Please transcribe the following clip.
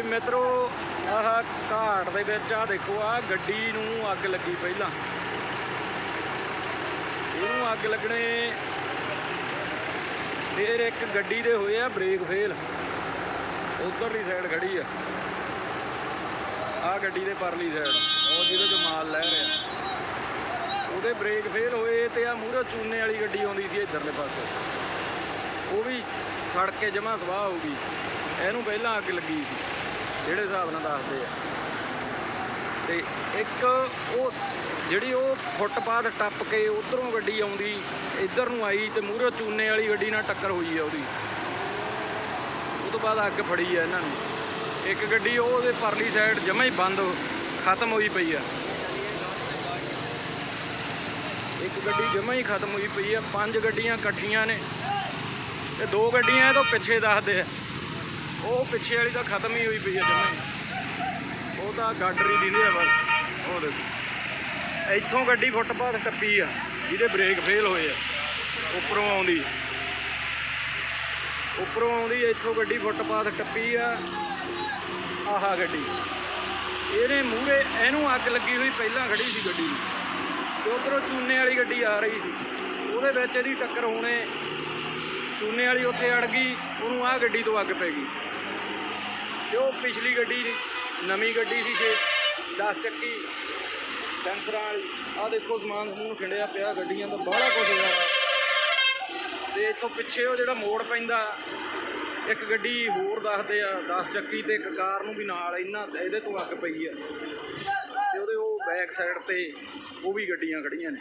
ਵੀ ਮਿੱਤਰੋ, ਆਹ ਘਾਟ ਦੇ ਵਿੱਚ ਆ ਦੇਖੋ ਆ ਗੱਡੀ ਨੂੰ ਅੱਗ ਲੱਗੀ ਪਹਿਲਾਂ। ਇਹਨੂੰ ਅੱਗ ਲੱਗਣੇ ਫਿਰ ਇੱਕ ਗੱਡੀ ਦੇ ਹੋਏ ਆ ਬ੍ਰੇਕ ਫੇਲ। ਉਧਰਲੀ ਸਾਈਡ ਖੜੀ ਆ। ਆ ਗੱਡੀ ਦੇ ਪਰਲੀ ਸਾਈਡ ਉਹ ਜਿਹਦੇ ਚ ਮਾਲ ਲੈ ਰਿਹਾ। ਉਹਦੇ ਬ੍ਰੇਕ ਫੇਲ ਹੋਏ ਤੇ ਆ ਮੂਹਰੇ ਚੂਨੇ ਵਾਲੀ ਗੱਡੀ ਆਉਂਦੀ ਸੀ ਇਧਰਲੇ ਪਾਸੇ। ਉਹ ਵੀ ਸੜ ਕੇ ਜਮਾ ਸਵਾਹ ਹੋ ਗਈ। ਇਹਨੂੰ ਪਹਿਲਾਂ ਅੱਗ ਲੱਗੀ ਸੀ। ਜਿਹੜੇ ਹਿਸਾਬ ਨਾਲ ਦੱਸਦੇ ਆ। ਤੇ ਇੱਕ ਉਹ ਜਿਹੜੀ ਉਹ ਫੁੱਟਪਾਥ ਟੱਪ ਕੇ ਉਧਰੋਂ ਗੱਡੀ ਆਉਂਦੀ, ਇੱਧਰ ਨੂੰ ਆਈ ਤੇ ਮੂਹਰੇ ਚੂਨੇ ਵਾਲੀ ਗੱਡੀ ਨਾਲ ਟੱਕਰ ਹੋਈ ਆ ਉਹਦੀ। ਉਹ ਤੋਂ ਬਾਅਦ ਅੱਗ ਫੜੀ ਆ ਇਹਨਾਂ ਨੇ। ਇੱਕ ਗੱਡੀ ਉਹਦੇ ਪਰਲੀ ਸਾਈਡ ਜਮਾ ਹੀ ਬੰਦ ਖਤਮ ਹੋਈ ਪਈ ਆ। ਇੱਕ ਗੱਡੀ ਜਮਾ ਹੀ ਖਤਮ ਹੋਈ ਪਈ ਆ। ਪੰਜ ਗੱਡੀਆਂ ਇਕੱਠੀਆਂ ਨੇ। ਤੇ ਦੋ ਗੱਡੀਆਂ ਇਹ ਤੋਂ ਪਿੱਛੇ ਦੱਸਦੇ ਆ। ਉਹ ਪਿੱਛੇ ਵਾਲੀ ਤਾਂ ਖਤਮ ਹੀ ਹੋਈ ਪਈ ਹੈ ਜਮਾ ਉਹ ਤਾਂ ਗਾਡਰ ਹੀ ਦਿੰਦੇ ਆ ਬਸ, ਉਹ ਦੇਖੋ। ਇੱਥੋਂ ਗੱਡੀ ਫੁੱਟਪਾਥ ਟੱਪੀ ਆ, ਜਿਹਦੇ ਬ੍ਰੇਕ ਫੇਲ ਹੋਏ ਆ, ਉੱਪਰੋਂ ਆਉਂਦੀ। ਉੱਪਰੋਂ ਆਉਂਦੀ, ਇੱਥੋਂ ਗੱਡੀ ਫੁੱਟਪਾਥ ਟੱਪੀ ਆ, ਆਹਾ ਗੱਡੀ। ਇਹਦੇ ਮੂਹਰੇ ਇਹਨੂੰ ਅੱਗ ਲੱਗੀ ਹੋਈ ਪਹਿਲਾਂ ਖੜੀ ਸੀ ਗੱਡੀ ਨੂੰ ਤੇ ਉਧਰੋਂ ਚੂਨੇ ਵਾਲੀ ਗੱਡੀ ਆ ਰਹੀ ਸੀ। ਉਹਦੇ ਵਿੱਚ ਇਹਦੀ ਟੱਕਰ ਹੋਣੇ, ਚੂਨੇ ਵਾਲੀ ਉੱਥੇ ਅੜ ਗਈ, ਉਹਨੂੰ ਆਹ ਗੱਡੀ ਤੋਂ ਅੱਗ ਪੈ ਗਈ। ਤੇ ਉਹ ਪਿਛਲੀ ਗੱਡੀ ਨਵੀਂ ਗੱਡੀ ਸੀ ਜੇ 10 ਚੱਕੀ ਸੈਂਸਰਾਂ ਵਾਲੀ, ਆਹ ਦੇਖੋ ਸਮਾਨ ਸਮੂਨ ਖਿੰਡਿਆ ਪਿਆ ਗੱਡੀਆਂ ਦਾ ਬਾਹਲਾ ਕੁਝ ਹੋਇਆ ਵਾ। ਤੇ ਇੱਥੋਂ ਪਿੱਛੇ ਉਹ ਜਿਹੜਾ ਮੋੜ ਪੈਂਦਾ, ਇੱਕ ਗੱਡੀ ਹੋਰ ਦੱਸਦੇ ਆ 10 ਚੱਕੀ ਤੇ ਇੱਕ ਕਾਰ ਨੂੰ ਵੀ ਨਾਲ ਇਹਨਾਂ ਇਹਦੇ ਤੋਂ ਅੱਗ ਪਈ ਆ ਤੇ ਉਹਦੇ ਉਹ ਬੈਕ ਸਾਈਡ ਤੇ ਉਹ ਵੀ ਗੱਡੀਆਂ ਖੜੀਆਂ ਨੇ